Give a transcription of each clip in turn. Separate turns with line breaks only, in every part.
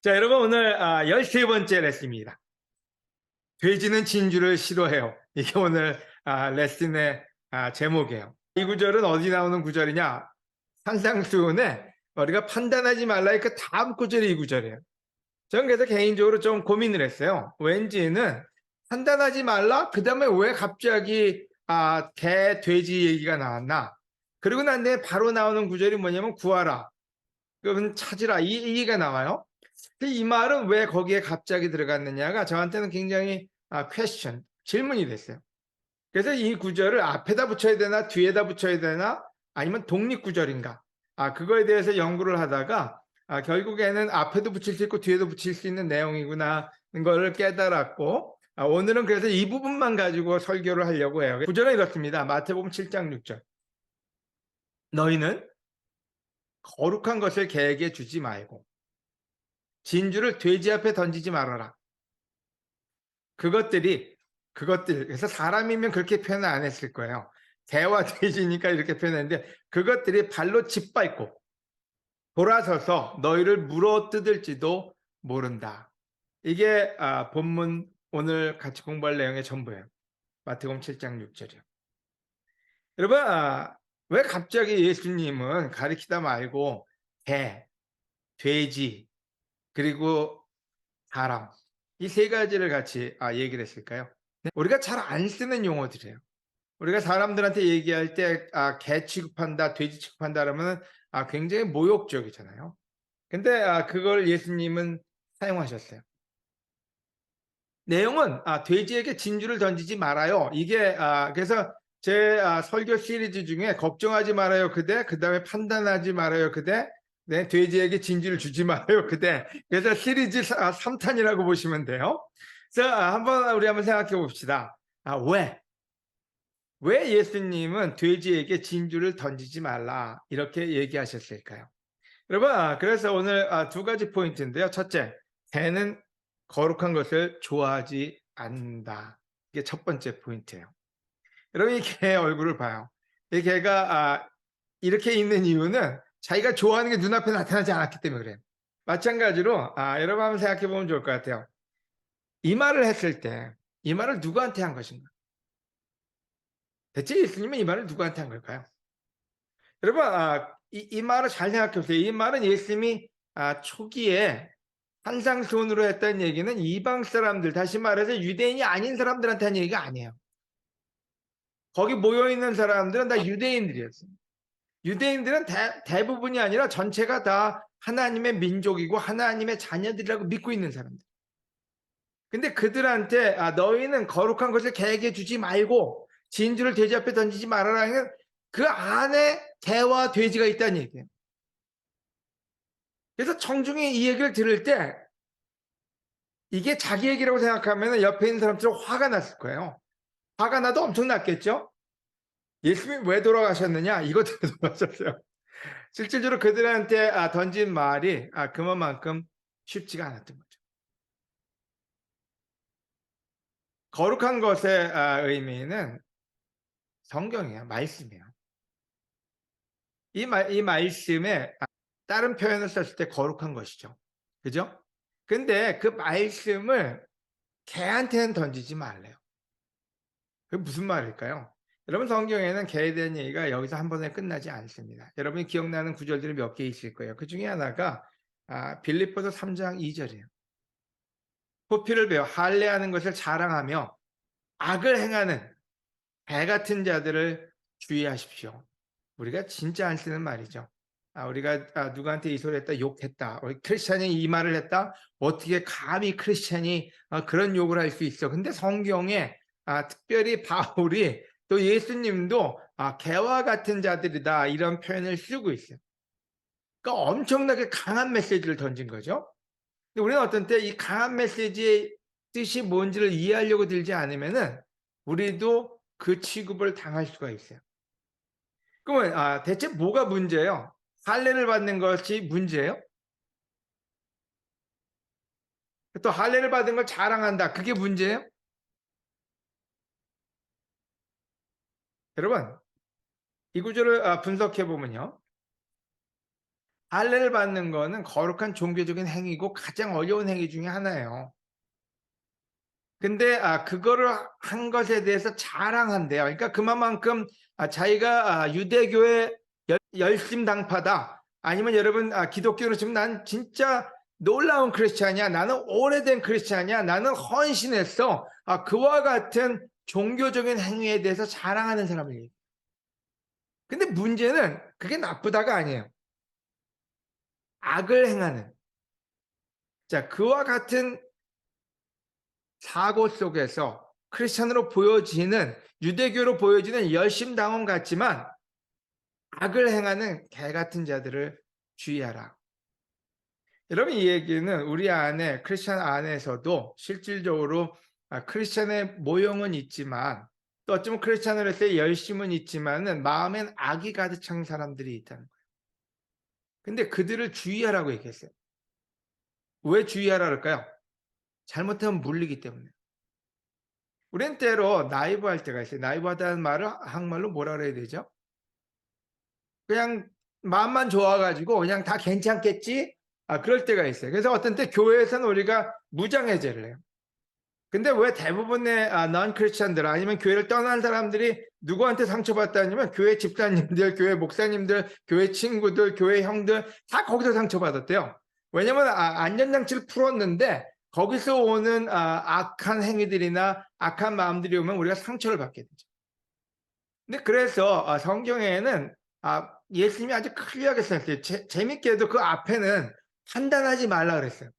자, 여러분 오늘 아, 13번째 레슨입니다. 돼지는 진주를 싫어해요. 이게 오늘 아, 레슨의 아, 제목이에요. 이 구절은 어디 나오는 구절이냐? 산상수훈에 우리가 판단하지 말라의 그 다음 구절이 이 구절이에요. 저는 그래서 개인적으로 좀 고민을 했어요. 왠지는 판단하지 말라? 그 다음에 왜 갑자기 아, 개, 돼지 얘기가 나왔나? 그리고 난 뒤에 바로 나오는 구절이 뭐냐면 구하라. 그러면 찾으라. 이 얘기가 나와요. 근데 이 말은 왜 거기에 갑자기 들어갔느냐가 저한테는 굉장히 아, 퀘스천, 질문이 됐어요. 그래서 이 구절을 앞에다 붙여야 되나 뒤에다 붙여야 되나 아니면 독립 구절인가? 아, 그거에 대해서 연구를 하다가 아, 결국에는 앞에도 붙일 수 있고 뒤에도 붙일 수 있는 내용이구나 걸 깨달았고 아, 오늘은 그래서 이 부분만 가지고 설교를 하려고 해요. 구절은 이렇습니다. 마태복음 7장 6절. 너희는 거룩한 것을 개에게 주지 말고 진주를 돼지 앞에 던지지 말아라. 그것들이 그것들 그래서 사람이면 그렇게 표현 안 했을 거예요. 개와 돼지니까 이렇게 표현했는데 그것들이 발로 짓밟고 돌아서서 너희를 물어 뜯을지도 모른다. 이게 아, 본문 오늘 같이 공부할 내용의 전부예요. 마태복음 7장 6절이요. 여러분 아, 왜 갑자기 예수님은 가리키다 말고 개, 돼지 그리고 사람 이 세 가지를 같이 아, 얘기를 했을까요? 네? 우리가 잘 안 쓰는 용어들이에요. 우리가 사람들한테 얘기할 때 아, 개 취급한다, 돼지 취급한다 그러면 아, 굉장히 모욕적이잖아요. 근데 아, 그걸 예수님은 사용하셨어요. 내용은 아, 돼지에게 진주를 던지지 말아요. 이게 아, 그래서 제 아, 설교 시리즈 중에 걱정하지 말아요 그대, 그 다음에 판단하지 말아요 그대, 네, 돼지에게 진주를 주지 말아요 그대. 그래서 시리즈 3탄이라고 보시면 돼요. 자, 한번 우리 한번 생각해 봅시다. 아, 왜? 왜 예수님은 돼지에게 진주를 던지지 말라 이렇게 얘기하셨을까요? 여러분, 아, 그래서 오늘 아, 두 가지 포인트인데요. 첫째, 개는 거룩한 것을 좋아하지 않는다. 이게 첫 번째 포인트예요. 여러분, 이 개의 얼굴을 봐요. 이 개가 아, 이렇게 있는 이유는 자기가 좋아하는 게 눈앞에 나타나지 않았기 때문에 그래요. 마찬가지로 아, 여러분 한번 생각해 보면 좋을 것 같아요. 이 말을 했을 때 이 말을 누구한테 한 것인가? 대체 예수님은 이 말을 누구한테 한 걸까요? 여러분 아, 이, 이 말을 잘 생각해 보세요. 이 말은 예수님이 아, 초기에 한상수훈으로 했다는 얘기는 이방 사람들 다시 말해서 유대인이 아닌 사람들한테 한 얘기가 아니에요. 거기 모여 있는 사람들은 다 유대인들이었어요. 유대인들은 대, 대부분이 아니라 전체가 다 하나님의 민족이고 하나님의 자녀들이라고 믿고 있는 사람들. 근데 그들한테 아, 너희는 거룩한 것을 개에게 주지 말고 진주를 돼지 앞에 던지지 말아라 그 안에 개와 돼지가 있다는 얘기예요. 그래서 청중이 이 얘기를 들을 때 이게 자기 얘기라고 생각하면 옆에 있는 사람들은 화가 났을 거예요. 화가 나도 엄청 났겠죠? 예수님이 왜 돌아가셨느냐? 이것 때문에 돌아가셨어요. 실질적으로 그들한테 아, 던진 말이 아, 그만큼 쉽지가 않았던 거죠. 거룩한 것의 아, 의미는 성경이에요. 말씀이에요. 이, 말, 이 말씀에 아, 다른 표현을 썼을 때 거룩한 것이죠. 그죠? 근데 그 말씀을 개한테는 던지지 말래요. 그게 무슨 말일까요? 여러분 성경에는 개에 대한 얘기가 여기서 한 번에 끝나지 않습니다. 여러분이 기억나는 구절들이 몇 개 있을 거예요. 그 중에 하나가 아, 빌립보서 3장 2절이에요. 호피를 베어 할례하는 것을 자랑하며 악을 행하는 배 같은 자들을 주의하십시오. 우리가 진짜 안 쓰는 말이죠. 아, 우리가 아, 누구한테 이 소리 했다 욕했다 우리 크리스찬이 이 말을 했다 어떻게 감히 크리스찬이 아, 그런 욕을 할 수 있어 근데 성경에 아, 특별히 바울이 또 예수님도 아, 개와 같은 자들이다 이런 표현을 쓰고 있어요. 그러니까 엄청나게 강한 메시지를 던진 거죠. 근데 우리는 어떤 때 이 강한 메시지의 뜻이 뭔지를 이해하려고 들지 않으면은 우리도 그 취급을 당할 수가 있어요. 그러면 아, 대체 뭐가 문제예요? 할례를 받는 것이 문제예요? 또 할례를 받은 걸 자랑한다. 그게 문제예요? 여러분, 이 구조를 아, 분석해 보면요. 할례를 받는 거는 거룩한 종교적인 행위고 가장 어려운 행위 중에 하나예요. 근데 아 그거를 한 것에 대해서 자랑한대요. 그러니까 그만큼 아 자기가 아 유대교의 열 열심 당파다. 아니면 여러분 아 기독교로 지금 난 진짜 놀라운 크리스찬이야. 나는 오래된 크리스찬이야. 나는 헌신했어. 아 그와 같은 종교적인 행위에 대해서 자랑하는 사람이에요. 근데 문제는 그게 나쁘다가 아니에요. 악을 행하는. 자, 그와 같은 사고 속에서 크리스천으로 보여지는 유대교로 보여지는 열심당원 같지만 악을 행하는 개 같은 자들을 주의하라. 여러분 이 얘기는 우리 안에 크리스천 안에서도 실질적으로 아, 크리스천의 모형은 있지만 또 어쩌면 크리스천으로서의 열심은 있지만은 마음엔 악이 가득 찬 사람들이 있다는 거예요. 근데 그들을 주의하라고 얘기했어요. 왜 주의하라 그럴까요? 잘못하면 물리기 때문에. 우린 때로 나이브 할 때가 있어요. 나이브 하다는 말을 한국말로 뭐라 그래야 되죠? 그냥 마음만 좋아가지고 그냥 다 괜찮겠지? 아, 그럴 때가 있어요. 그래서 어떤 때 교회에서는 우리가 무장해제를 해요. 근데 왜 대부분의 아, 넌 크리스천들 아니면 교회를 떠난 사람들이 누구한테 상처받다냐면 교회 집사님들, 교회 목사님들, 교회 친구들, 교회 형들 다 거기서 상처받았대요. 왜냐면 아, 안전장치를 풀었는데 거기서 오는 아, 악한 행위들이나 악한 마음들이 오면 우리가 상처를 받게 되죠. 근데 그래서 아, 성경에는 아, 예수님이 아주 클리어하게 썼어요. 재, 재밌게도 그 앞에는 판단하지 말라 그랬어요.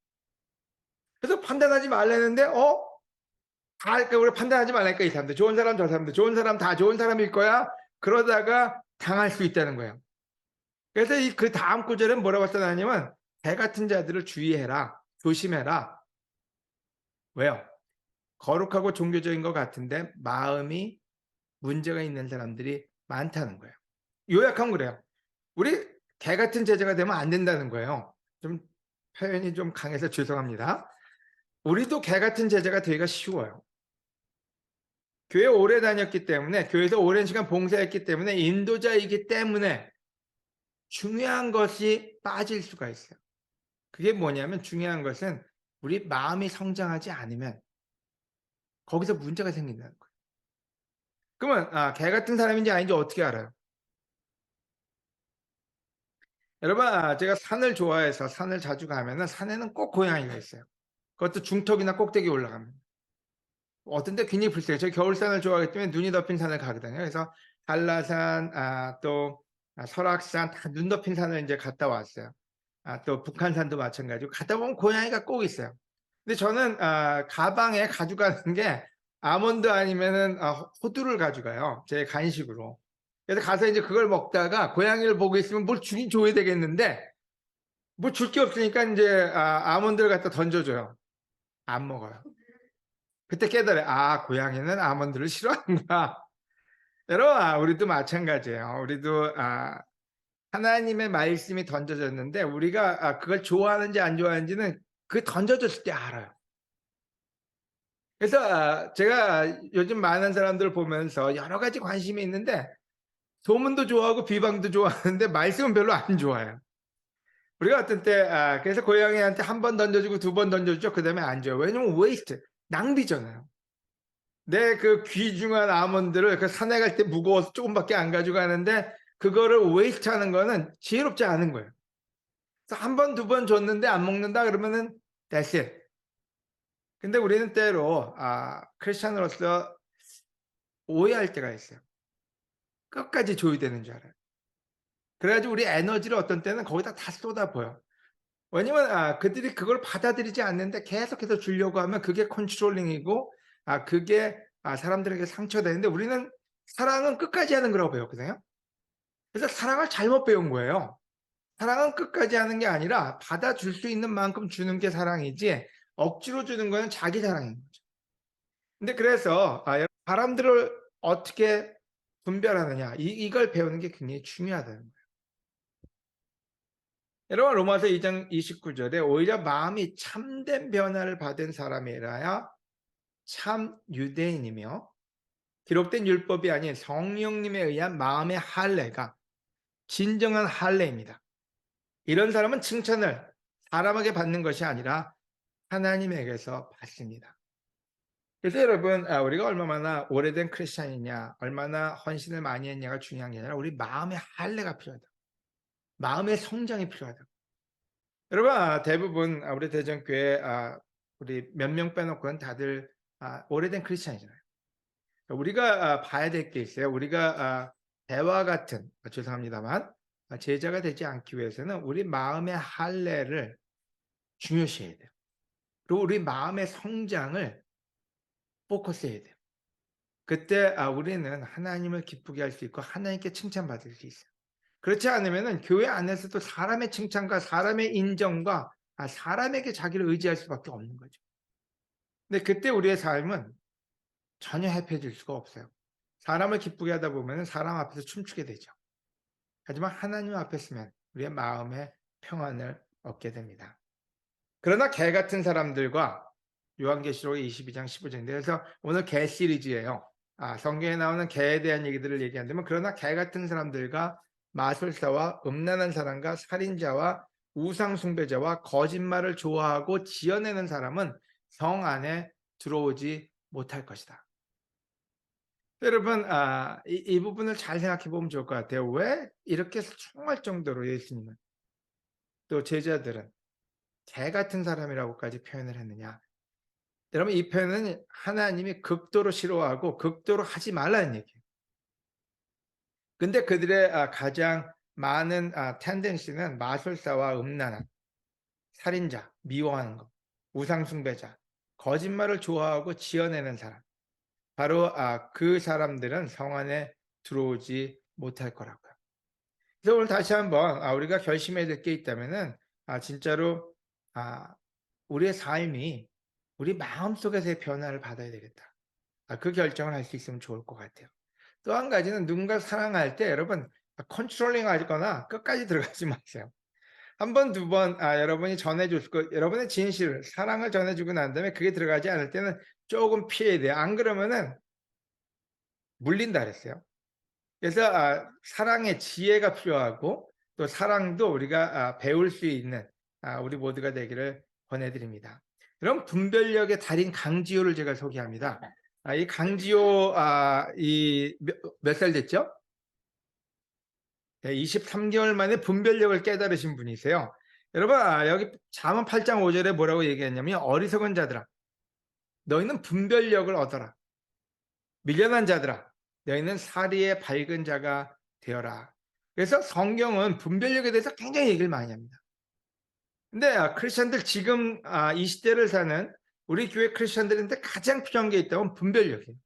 그래서 판단하지 말라는데 어? 다 그러니까 우리 판단하지 말라니까 이 사람들 좋은 사람 저 사람들 좋은 사람 다 좋은 사람일 거야. 그러다가 당할 수 있다는 거예요. 그래서 이 그 다음 구절은 뭐라고 써놨냐면 배 같은 자들을 주의해라. 조심해라. 왜요? 거룩하고 종교적인 것 같은데 마음이 문제가 있는 사람들이 많다는 거예요. 요약하면 그래요. 우리 개 같은 제자가 되면 안 된다는 거예요. 좀 표현이 좀 강해서 죄송합니다. 우리도 개 같은 제자가 되기가 쉬워요. 교회 오래 다녔기 때문에 교회에서 오랜 시간 봉사했기 때문에 인도자이기 때문에 중요한 것이 빠질 수가 있어요. 그게 뭐냐면 중요한 것은 우리 마음이 성장하지 않으면 거기서 문제가 생긴다는 거예요. 그러면 아, 개 같은 사람인지 아닌지 어떻게 알아요? 여러분 아, 제가 산을 좋아해서 산을 자주 가면은 산에는 꼭 고양이가 있어요. 그것도 중턱이나 꼭대기 올라가면. 어떤 때 굉장히 불쌍해요. 저 겨울산을 좋아하기 때문에 눈이 덮인 산을 가거든요. 그래서 한라산, 아, 또 아, 설악산 다 눈 덮인 산을 이제 갔다 왔어요. 아, 또 북한산도 마찬가지고 가다 보면 고양이가 꼭 있어요. 근데 저는 아, 가방에 가져가는 게 아몬드 아니면은 아, 호두를 가져가요. 제 간식으로. 그래서 가서 이제 그걸 먹다가 고양이를 보고 있으면 뭘 주긴 줘야 되겠는데 뭐 줄 게 없으니까 이제 아, 아몬드를 갖다 던져줘요. 안 먹어요. 그때 깨달아요. 아, 고양이는 아몬드를 싫어하는구나. 여러분, 아, 우리도 마찬가지예요. 우리도 아, 하나님의 말씀이 던져졌는데 우리가 아, 그걸 좋아하는지 안 좋아하는지는 그 던져졌을 때 알아요. 그래서 아, 제가 요즘 많은 사람들을 보면서 여러 가지 관심이 있는데 소문도 좋아하고 비방도 좋아하는데 말씀은 별로 안 좋아해요. 우리가 어떤 때 아, 그래서 고양이한테 한 번 던져주고 두 번 던져주죠. 그 다음에 안 줘요. 왜냐면 웨이스트 낭비잖아요. 내 그 귀중한 아몬드를 그 산에 갈 때 무거워서 조금밖에 안 가져가는데 그거를 웨이스트 하는 거는 지혜롭지 않은 거예요. 한 번, 두 번 줬는데 안 먹는다 그러면은 it. 근데 우리는 때로 아, 크리스천으로서 오해할 때가 있어요. 끝까지 줘야 되는 줄 알아요. 그래가지고 우리 에너지를 어떤 때는 거기다 다 쏟아부어요. 왜냐면 아, 그들이 그걸 받아들이지 않는데 계속해서 주려고 하면 그게 컨트롤링이고 아, 그게 아, 사람들에게 상처되는데 우리는 사랑은 끝까지 하는 거라고 배웠거든요. 그래서 사랑을 잘못 배운 거예요. 사랑은 끝까지 하는 게 아니라 받아줄 수 있는 만큼 주는 게 사랑이지 억지로 주는 거는 자기 사랑인 거죠. 근데 그래서 아, 바람들을 어떻게 분별하느냐 이, 이걸 배우는 게 굉장히 중요하다는 거예요. 여러분 로마서 2장 29절에 오히려 마음이 참된 변화를 받은 사람이라야 참 유대인이며 기록된 율법이 아닌 성령님에 의한 마음의 할례가 진정한 할례입니다. 이런 사람은 칭찬을 사람에게 받는 것이 아니라 하나님에게서 받습니다. 그래서 여러분 아, 우리가 얼마나 오래된 크리스찬이냐 얼마나 헌신을 많이 했냐가 중요한 게 아니라 우리 마음의 할례가 필요하다. 마음의 성장이 필요하다. 여러분 아, 대부분 아, 우리 대전교회 아, 우리 몇 명 빼놓고는 다들 아, 오래된 크리스찬이잖아요. 우리가 아, 봐야 될 게 있어요. 우리가 아, 대화 같은 아, 죄송합니다만 아, 제자가 되지 않기 위해서는 우리 마음의 할례를 중요시해야 돼요. 그리고 우리 마음의 성장을 포커스해야 돼요. 그때 아, 우리는 하나님을 기쁘게 할 수 있고 하나님께 칭찬받을 수 있어요. 그렇지 않으면 교회 안에서도 사람의 칭찬과 사람의 인정과 아, 사람에게 자기를 의지할 수밖에 없는 거죠. 근데 그때 우리의 삶은 전혀 해피해질 수가 없어요. 사람을 기쁘게 하다 보면 사람 앞에서 춤추게 되죠. 하지만 하나님 앞에 서면 우리의 마음의 평안을 얻게 됩니다. 그러나 개 같은 사람들과 요한계시록 22장 15절인데 그래서 오늘 개 시리즈예요. 아, 성경에 나오는 개에 대한 얘기들을 얘기한다면 그러나 개 같은 사람들과 마술사와 음란한 사람과 살인자와 우상 숭배자와 거짓말을 좋아하고 지어내는 사람은 성 안에 들어오지 못할 것이다. 여러분 아, 이, 이 부분을 잘 생각해 보면 좋을 것 같아요. 왜 이렇게 총할 정도로 예수님은 또 제자들은 개 같은 사람이라고까지 표현을 했느냐? 여러분 이 표현은 하나님이 극도로 싫어하고 극도로 하지 말라는 얘기예요. 근데 그들의 아, 가장 많은 텐덴시는 마술사와 음란한 살인자, 미워하는 것, 우상숭배자, 거짓말을 좋아하고 지어내는 사람. 바로 아, 그 사람들은 성 안에 들어오지 못할 거라고요. 그래서 오늘 다시 한번 아, 우리가 결심해야 될 게 있다면은 아, 진짜로 아, 우리의 삶이 우리 마음속에서의 변화를 받아야 되겠다. 아, 그 결정을 할 수 있으면 좋을 것 같아요. 또 한 가지는 누군가 사랑할 때 여러분 컨트롤링 하거나 끝까지 들어가지 마세요. 한 번, 두 번, 아, 여러분이 전해줄 거, 여러분의 진실을, 사랑을 전해주고 난 다음에 그게 들어가지 않을 때는 조금 피해야 돼요. 안 그러면은 물린다 그랬어요. 그래서 아, 사랑의 지혜가 필요하고 또 사랑도 우리가 아, 배울 수 있는 아, 우리 모두가 되기를 권해드립니다. 그럼 분별력의 달인 강지호를 제가 소개합니다. 아, 이 강지호 아, 이몇 살 됐죠? 네, 23개월 만에 분별력을 깨달으신 분이세요. 여러분 아, 여기 잠언 8장 5절에 뭐라고 얘기했냐면 어리석은 자들아 너희는 분별력을 얻어라. 밀려난 자들아 너희는 사리의 밝은 자가 되어라. 그래서 성경은 분별력에 대해서 굉장히 얘기를 많이 합니다. 근데 아, 크리스천들 지금 아, 이 시대를 사는 우리 교회 크리스천들인데 가장 필요한 게 있다면 분별력이에요.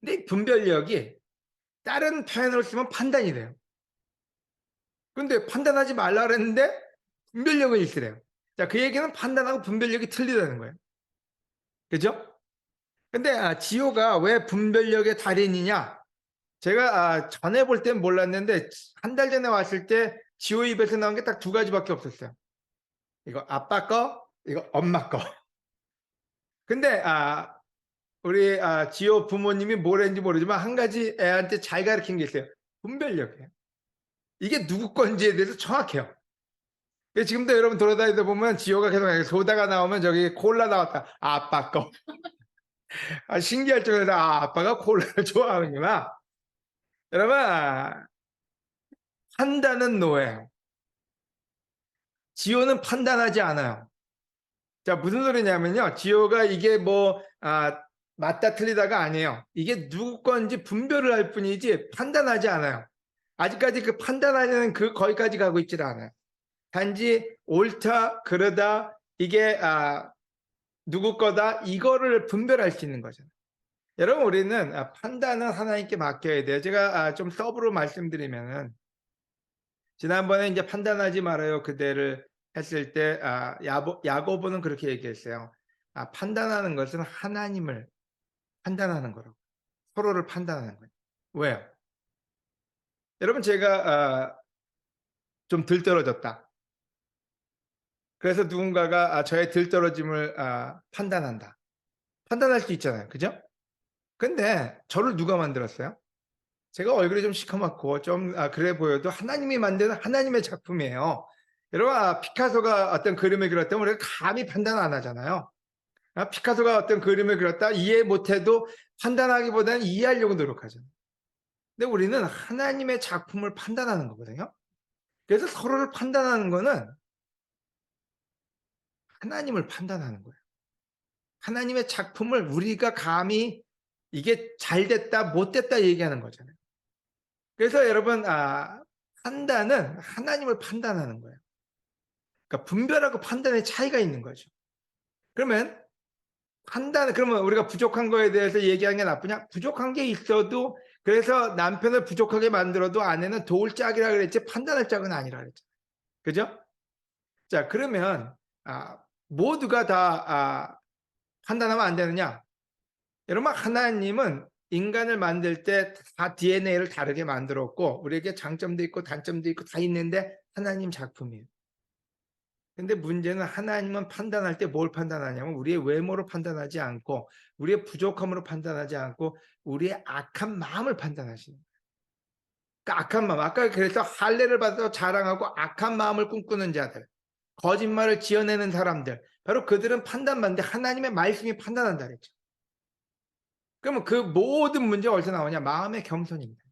근데 이 분별력이 다른 표현으로 쓰면 판단이 돼요. 근데 판단하지 말라 그랬는데 분별력을 잃으래요. 자, 그 얘기는 판단하고 분별력이 틀리다는 거예요. 그죠? 근데 아, 지호가 왜 분별력의 달인이냐? 제가 아, 전에 볼 땐 몰랐는데 한 달 전에 왔을 때 지호 입에서 나온 게 딱 두 가지밖에 없었어요. 이거 아빠 거, 이거 엄마 거. 근데 아, 우리 아, 지호 부모님이 뭘 했는지 모르지만 한 가지 애한테 잘 가르친 게 있어요. 분별력이에요. 이게 누구 건지에 대해서 정확해요. 그래서 지금도 여러분 돌아다니다 보면 지호가 계속 소다가 나오면 저기 콜라 나왔다. 아, 아빠 거. 아, 신기할 정도로 아, 아빠가 콜라를 좋아하는구나. 여러분 아, 판단은 노예요. 지호는 판단하지 않아요. 자 무슨 소리냐면요. 지호가 이게 뭐 아, 맞다 틀리다가 아니에요. 이게 누구 건지 분별을 할 뿐이지 판단하지 않아요. 아직까지 그 판단하려는 그 거기까지 가고 있질 않아요. 단지 옳다 그러다 이게 아, 누구 거다 이거를 분별할 수 있는 거잖아요. 여러분 우리는 아, 판단은 하나님께 맡겨야 돼요. 제가 아, 좀 서브로 말씀드리면은 지난번에 이제 판단하지 말아요 그대를 했을 때 아, 야보, 야고보는 그렇게 얘기했어요. 아, 판단하는 것은 하나님을 판단하는 거라고. 서로를 판단하는 거예요. 왜요? 여러분 제가 아, 좀 들떨어졌다. 그래서 누군가가 아, 저의 들떨어짐을 아, 판단한다. 판단할 수 있잖아요. 그죠? 근데 저를 누가 만들었어요? 제가 얼굴이 좀 시커멓고 좀 아, 그래 보여도 하나님이 만든 하나님의 작품이에요. 여러분 아, 피카소가 어떤 그림을 그렸다면 우리가 감히 판단 안 하잖아요. 아, 피카소가 어떤 그림을 그렸다 이해 못해도 판단하기보다는 이해하려고 노력하잖아요. 근데 우리는 하나님의 작품을 판단하는 거거든요. 그래서 서로를 판단하는 거는 하나님을 판단하는 거예요. 하나님의 작품을 우리가 감히 이게 잘 됐다, 못 됐다 얘기하는 거잖아요. 그래서 여러분, 아, 판단은 하나님을 판단하는 거예요. 그러니까 분별하고 판단의 차이가 있는 거죠. 그러면 판단, 그러면 우리가 부족한 거에 대해서 얘기하는 게 나쁘냐? 부족한 게 있어도 그래서 남편을 부족하게 만들어도 아내는 도울 짝이라 그랬지 판단할 짝은 아니라 그랬죠. 그죠? 자, 그러면 아, 모두가 다 아, 판단하면 안 되느냐? 여러분 하나님은 인간을 만들 때 다 DNA를 다르게 만들었고 우리에게 장점도 있고 단점도 있고 다 있는데 하나님 작품이에요. 근데 문제는 하나님은 판단할 때 뭘 판단하냐면 우리의 외모로 판단하지 않고 우리의 부족함으로 판단하지 않고 우리의 악한 마음을 판단하시는 거예요. 그러니까 악한 마음. 아까 그래서 할례를 받아서 자랑하고 악한 마음을 꿈꾸는 자들, 거짓말을 지어내는 사람들, 바로 그들은 판단받는데 하나님의 말씀이 판단한다 그랬죠. 그러면 그 모든 문제가 어디서 나오냐? 마음의 겸손입니다.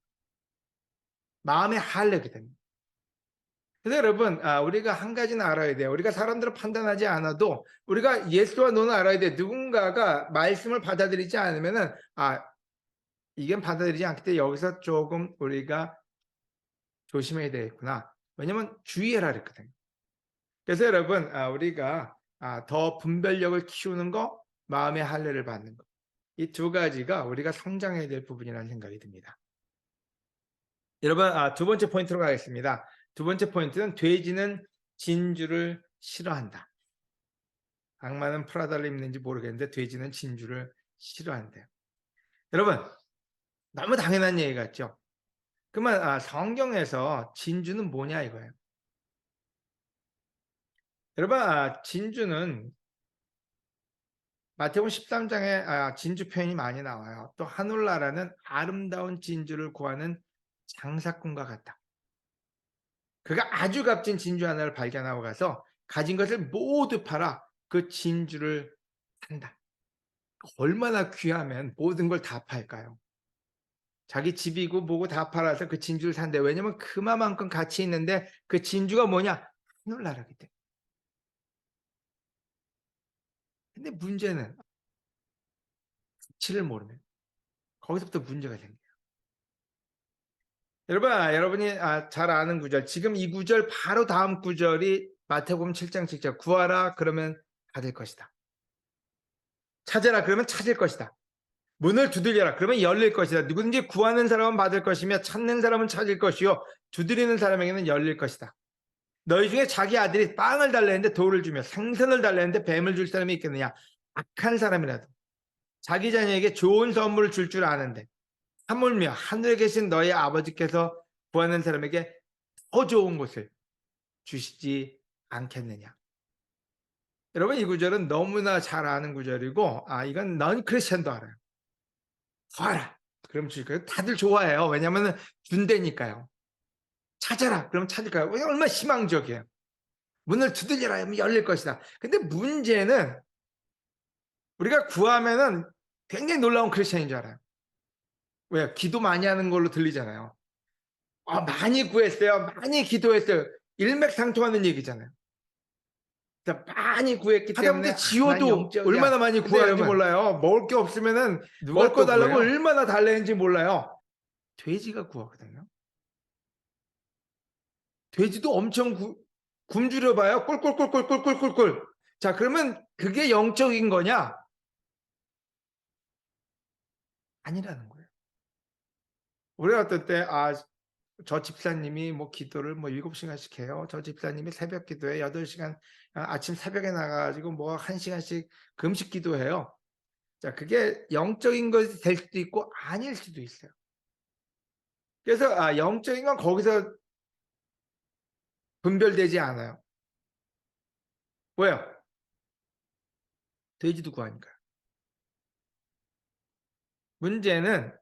마음의 할례게 됩니다. 그래서 여러분, 아, 우리가 한 가지는 알아야 돼요. 우리가 사람들을 판단하지 않아도 우리가 예수와 너는 알아야 돼. 누군가가 말씀을 받아들이지 않으면 은 아, 이건 받아들이지 않기 때문에 여기서 조금 우리가 조심해야 되겠구나. 왜냐면 주의해라 그랬거든요. 그래서 여러분, 아, 우리가 아, 더 분별력을 키우는 거, 마음의 할례를 받는 거. 이 두 가지가 우리가 성장해야 될 부분이라는 생각이 듭니다. 여러분, 아, 두 번째 포인트로 가겠습니다. 두 번째 포인트는 돼지는 진주를 싫어한다. 악마는 프라다를 입는지 모르겠는데 돼지는 진주를 싫어한대요. 여러분, 너무 당연한 얘기 같죠? 그러면 아, 성경에서 진주는 뭐냐 이거예요. 여러분, 아, 진주는 마태복음 13장에 아, 진주 표현이 많이 나와요. 또 하늘나라는 아름다운 진주를 구하는 장사꾼과 같다. 그가 아주 값진 진주 하나를 발견하고 가서 가진 것을 모두 팔아 그 진주를 산다. 얼마나 귀하면 모든 걸 다 팔까요? 자기 집이고 뭐고 다 팔아서 그 진주를 산대. 왜냐면 그만큼 가치 있는데 그 진주가 뭐냐? 하늘나라기 때문에. 근데 문제는 가치를 모르면 거기서부터 문제가 생겨요. 여러분, 아, 여러분이 아, 잘 아는 구절. 지금 이 구절 바로 다음 구절이 마태복음 7장 7절. 구하라 그러면 받을 것이다. 찾으라 그러면 찾을 것이다. 문을 두들려라 그러면 열릴 것이다. 누구든지 구하는 사람은 받을 것이며 찾는 사람은 찾을 것이요 두드리는 사람에게는 열릴 것이다. 너희 중에 자기 아들이 빵을 달래는데 돌을 주며 생선을 달래는데 뱀을 줄 사람이 있겠느냐? 악한 사람이라도 자기 자녀에게 좋은 선물을 줄 줄 아는데 하물며 하늘에 계신 너희 아버지께서 구하는 사람에게 더 좋은 것을 주시지 않겠느냐? 여러분 이 구절은 너무나 잘 아는 구절이고 아 이건 넌 크리스천도 알아요. 구하라. 그럼 주실 거예요. 다들 좋아해요. 왜냐하면 준대니까요. 찾아라. 그럼 찾을 거예요. 얼마나 희망적이에요. 문을 두들려라 하면 열릴 것이다. 근데 문제는 우리가 구하면은 굉장히 놀라운 크리스천인 줄 알아요. 왜? 기도 많이 하는 걸로 들리잖아요. 아, 많이 구했어요. 많이 기도했어요. 일맥상통하는 얘기잖아요. 많이 구했기 때문에 지호도 얼마나 많이 구하는지 몰라요. 먹을 게 없으면은 먹을 거 달라고 얼마나 달래는지 몰라요. 돼지가 구하거든요. 돼지도 엄청 구, 굶주려 봐요. 꿀꿀꿀꿀꿀꿀꿀꿀. 자, 그러면 그게 영적인 거냐? 아니라는 거예요. 우리가 어떨 때, 아, 저 집사님이 뭐 기도를 뭐 7시간씩 해요. 저 집사님이 새벽 기도에 8시간, 아침 새벽에 나가가지고 뭐 1시간씩 금식 기도해요. 자, 그게 영적인 것이 될 수도 있고 아닐 수도 있어요. 그래서 아, 영적인 건 거기서 분별되지 않아요. 왜요? 돼지도 구하니까요. 문제는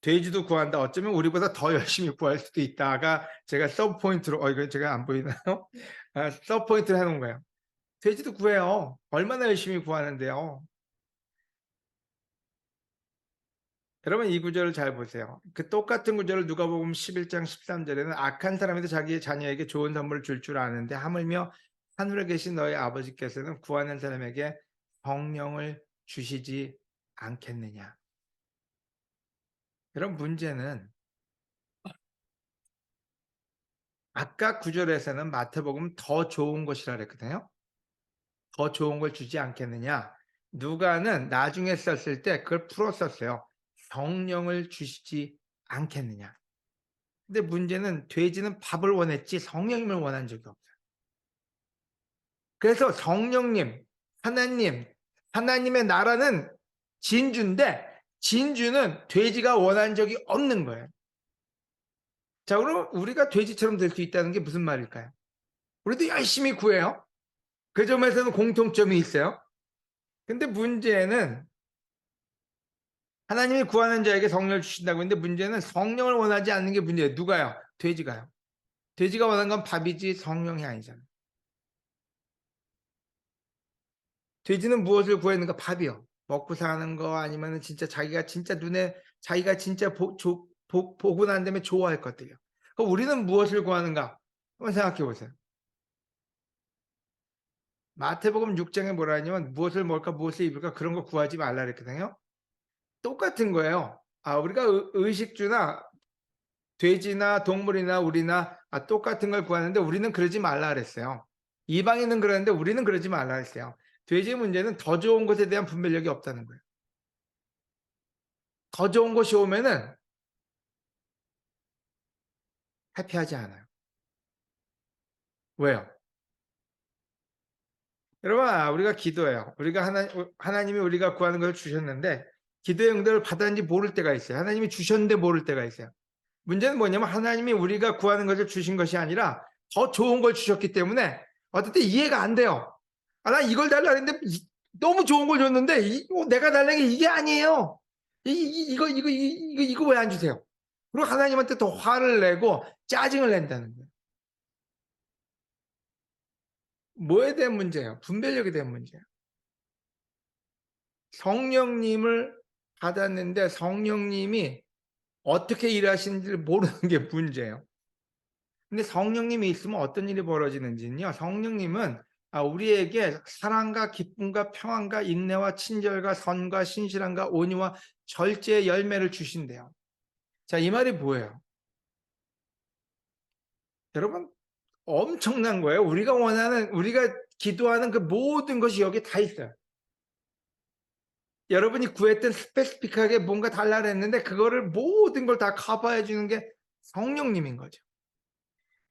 돼지도 구한다. 어쩌면 우리보다 더 열심히 구할 수도 있다가 제가 서브 포인트로 어 이거 제가 안 보이나요? 아, 서브 포인트를 해놓은 거예요. 돼지도 구해요. 얼마나 열심히 구하는데요. 여러분 이 구절을 잘 보세요. 그 똑같은 구절을 누가복음 11장 13절에는 악한 사람이도 자기의 자녀에게 좋은 선물을 줄줄 아는데 하물며 하늘에 계신 너희 아버지께서는 구하는 사람에게 성령을 주시지 않겠느냐. 여러분 문제는 아까 구절에서는 마태복음 더 좋은 것이라 그랬거든요. 더 좋은 걸 주지 않겠느냐. 누가는 나중에 썼을 때 그걸 풀어 썼어요. 성령을 주시지 않겠느냐. 근데 문제는 돼지는 밥을 원했지 성령님을 원한 적이 없어요. 그래서 성령님, 하나님, 하나님의 나라는 진주인데 진주는 돼지가 원한 적이 없는 거예요. 자, 그럼 우리가 돼지처럼 될 수 있다는 게 무슨 말일까요? 우리도 열심히 구해요. 그 점에서는 공통점이 있어요. 근데 문제는 하나님이 구하는 자에게 성령을 주신다고 했는데 문제는 성령을 원하지 않는 게 문제예요. 누가요? 돼지가요. 돼지가 원하는 건 밥이지 성령이 아니잖아요. 돼지는 무엇을 구했는가? 밥이요. 먹고 사는 거 아니면 진짜 자기가 진짜 눈에 자기가 진짜 보, 조, 보, 보고 난 다음에 좋아할 것들이요. 그럼 우리는 무엇을 구하는가? 한번 생각해 보세요. 마태복음 6장에 뭐라 하냐면 무엇을 먹을까 무엇을 입을까 그런 거 구하지 말라 그랬거든요. 똑같은 거예요. 아, 우리가 의- 의식주나 돼지나 동물이나 우리나 아, 똑같은 걸 구하는데 우리는 그러지 말라 그랬어요. 이방인은 그러는데 우리는 그러지 말라 그랬어요. 돼지 문제는 더 좋은 것에 대한 분별력이 없다는 거예요. 더 좋은 것이 오면은 해피하지 않아요. 왜요? 여러분, 아, 우리가 기도해요. 우리가 하나, 하나님이 우리가 구하는 것을 주셨는데, 기도의 응답을 받았는지 모를 때가 있어요. 하나님이 주셨는데 모를 때가 있어요. 문제는 뭐냐면, 하나님이 우리가 구하는 것을 주신 것이 아니라, 더 좋은 걸 주셨기 때문에, 어떨 때 이해가 안 돼요. 아, 나 이걸 달라 했는데, 이- 너무 좋은 걸 줬는데, 이, 어, 내가 달라는 게 이게 아니에요. 이, 이, 이거, 이거, 이거, 이거 왜 안 주세요? 그리고 하나님한테 더 화를 내고, 짜증을 낸다는 거예요. 뭐에 대한 문제예요? 분별력에 대한 문제예요. 성령님을 받았는데 성령님이 어떻게 일하시는지를 모르는 게 문제예요. 근데 성령님이 있으면 어떤 일이 벌어지는지는요. 성령님은 아, 우리에게 사랑과 기쁨과 평안과 인내와 친절과 선과 신실함과 온유와 절제의 열매를 주신대요. 자, 이 말이 뭐예요? 여러분 엄청난 거예요. 우리가 원하는 우리가 기도하는 그 모든 것이 여기 다 있어요. 여러분이 구했던 스페시픽하게 뭔가 달라 그랬는데 그거를 모든 걸 다 커버해 주는 게 성령님인 거죠.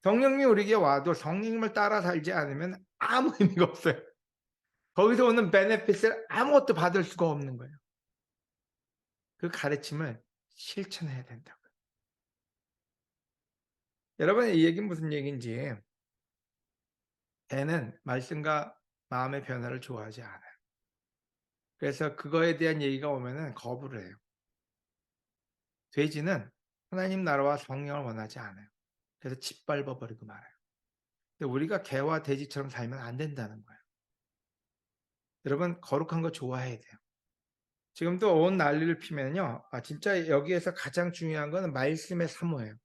성령님이 우리에게 와도 성령님을 따라 살지 않으면 아무 의미가 없어요. 거기서 오는 베네핏을 아무것도 받을 수가 없는 거예요. 그 가르침을 실천해야 된다고요. 여러분 이 얘기는 무슨 얘기인지 배는 말씀과 마음의 변화를 좋아하지 않아요. 그래서 그거에 대한 얘기가 오면은 거부를 해요. 돼지는 하나님 나라와 성령을 원하지 않아요. 그래서 짓밟아 버리고 말아요. 근데 우리가 개와 돼지처럼 살면 안 된다는 거예요. 여러분 거룩한 거 좋아해야 돼요. 지금도 온 난리를 피면요. 아 진짜 여기에서 가장 중요한 거는 말씀의 사모예요.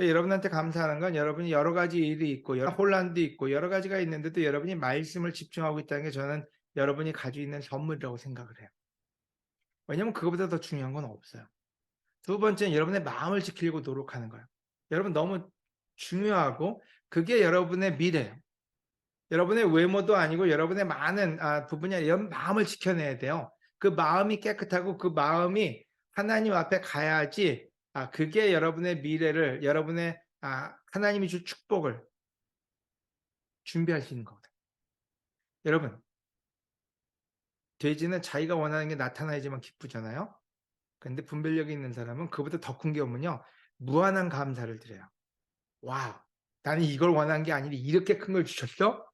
여러분한테 감사하는 건 여러분이 여러 가지 일이 있고 여러 혼란도 있고 여러 가지가 있는데도 여러분이 말씀을 집중하고 있다는 게 저는 여러분이 가지고 있는 선물이라고 생각을 해요. 왜냐면 그거보다 더 중요한 건 없어요. 두 번째는 여러분의 마음을 지키려고 노력하는 거예요. 여러분 너무 중요하고 그게 여러분의 미래예요. 여러분의 외모도 아니고 여러분의 많은 아, 부분이 아니라 마음을 지켜내야 돼요. 그 마음이 깨끗하고 그 마음이 하나님 앞에 가야지 아, 그게 여러분의 미래를 여러분의 아, 하나님이 줄 축복을 준비할 수 있는 거거든요. 여러분 돼지는 자기가 원하는 게 나타나야지만 기쁘잖아요. 근데 분별력이 있는 사람은 그보다 더 큰 게 오면요. 무한한 감사를 드려요. 와, 나는 이걸 원한 게 아니라 이렇게 큰 걸 주셨어?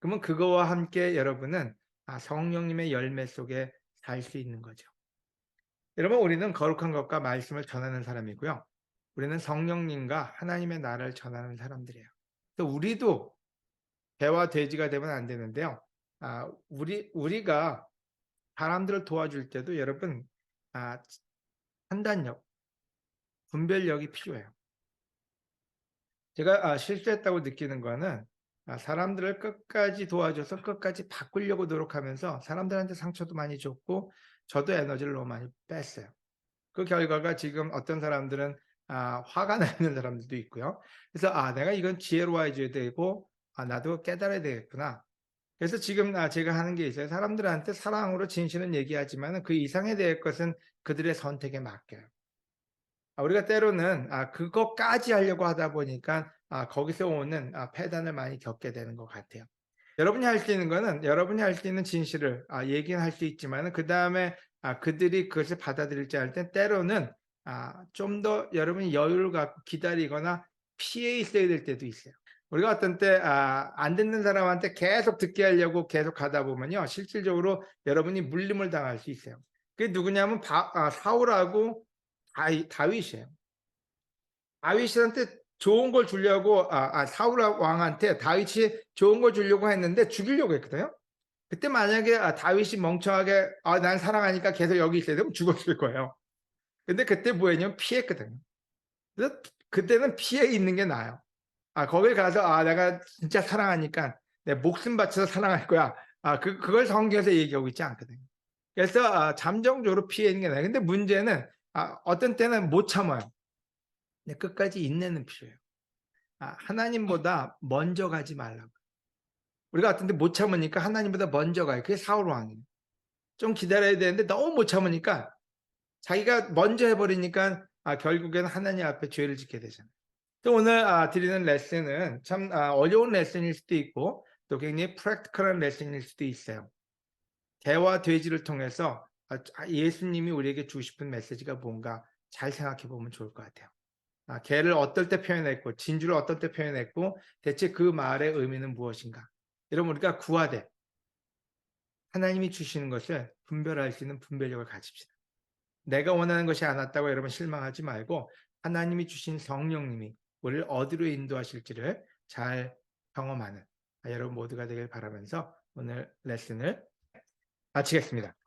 그러면 그거와 함께 여러분은 아, 성령님의 열매 속에 살 수 있는 거죠. 여러분 우리는 거룩한 것과 말씀을 전하는 사람이고요. 우리는 성령님과 하나님의 나라를 전하는 사람들이에요. 또 우리도 배와 돼지가 되면 안 되는데요. 아, 우리 우리가 사람들을 도와줄 때도 여러분 아, 판단력, 분별력이 필요해요. 제가 아, 실수했다고 느끼는 거는 아, 사람들을 끝까지 도와줘서 끝까지 바꾸려고 노력하면서 사람들한테 상처도 많이 줬고 저도 에너지를 너무 많이 뺐어요. 그 결과가 지금 어떤 사람들은 아, 화가 나는 사람들도 있고요. 그래서 아 내가 이건 지혜로워져야 되고 아 나도 깨달아야 되겠구나. 그래서 지금 아, 제가 하는 게 있어요. 사람들한테 사랑으로 진실은 얘기하지만 그 이상에 대할 것은 그들의 선택에 맡겨요. 아, 우리가 때로는 아, 그것까지 하려고 하다 보니까 아, 거기서 오는 아, 패단을 많이 겪게 되는 것 같아요. 여러분이 할 수 있는 거는 여러분이 할 수 있는 진실을 아, 얘기는 할 수 있지만 그 다음에 아, 그들이 그것을 받아들일지 할때 때로는 아, 좀 더 여러분이 여유를 갖고 기다리거나 피해 있어야 될 때도 있어요. 우리가 어떤 때, 아, 안 듣는 사람한테 계속 듣게 하려고 계속 가다 보면요. 실질적으로 여러분이 물림을 당할 수 있어요. 그게 누구냐면 바, 아, 사울하고 다윗, 다윗이에요. 다윗한테 좋은 걸 주려고, 아, 아, 사울 왕한테 다윗이 좋은 걸 주려고 했는데 죽이려고 했거든요. 그때 만약에 아, 다윗이 멍청하게, 아, 난 사랑하니까 계속 여기 있어야 되면 죽었을 거예요. 근데 그때 뭐 했냐면 피했거든요. 그래서 그때는 피해 있는 게 나아요. 아, 거길 가서, 아, 내가 진짜 사랑하니까 내 목숨 바쳐서 사랑할 거야. 아, 그, 그걸 성경에서 얘기하고 있지 않거든요. 그래서 아, 잠정적으로 피해 있는 게 나아요. 근데 문제는 아, 어떤 때는 못 참아요. 근데 끝까지 인내는 필요해요. 아, 하나님보다 먼저 가지 말라고. 우리가 어떤 때못 참으니까 하나님보다 먼저 가요. 그게 사울 왕이에요. 좀 기다려야 되는데 너무 못 참으니까 자기가 먼저 해버리니까 아, 결국에는 하나님 앞에 죄를 짓게 되잖아요. 또 오늘 아, 드리는 레슨은 참 아, 어려운 레슨일 수도 있고 또 굉장히 프랙티컬한 레슨일 수도 있어요. 개와 돼지를 통해서 아, 예수님이 우리에게 주고 싶은 메시지가 뭔가 잘 생각해 보면 좋을 것 같아요. 아, 개를 어떨 때 표현했고 진주를 어떨 때 표현했고 대체 그 말의 의미는 무엇인가? 여러분 우리가 구하되 하나님이 주시는 것을 분별할 수 있는 분별력을 가집시다. 내가 원하는 것이 안 왔다고 여러분 실망하지 말고 하나님이 주신 성령님이 우리를 어디로 인도하실지를 잘 경험하는 여러분 모두가 되길 바라면서 오늘 레슨을 마치겠습니다.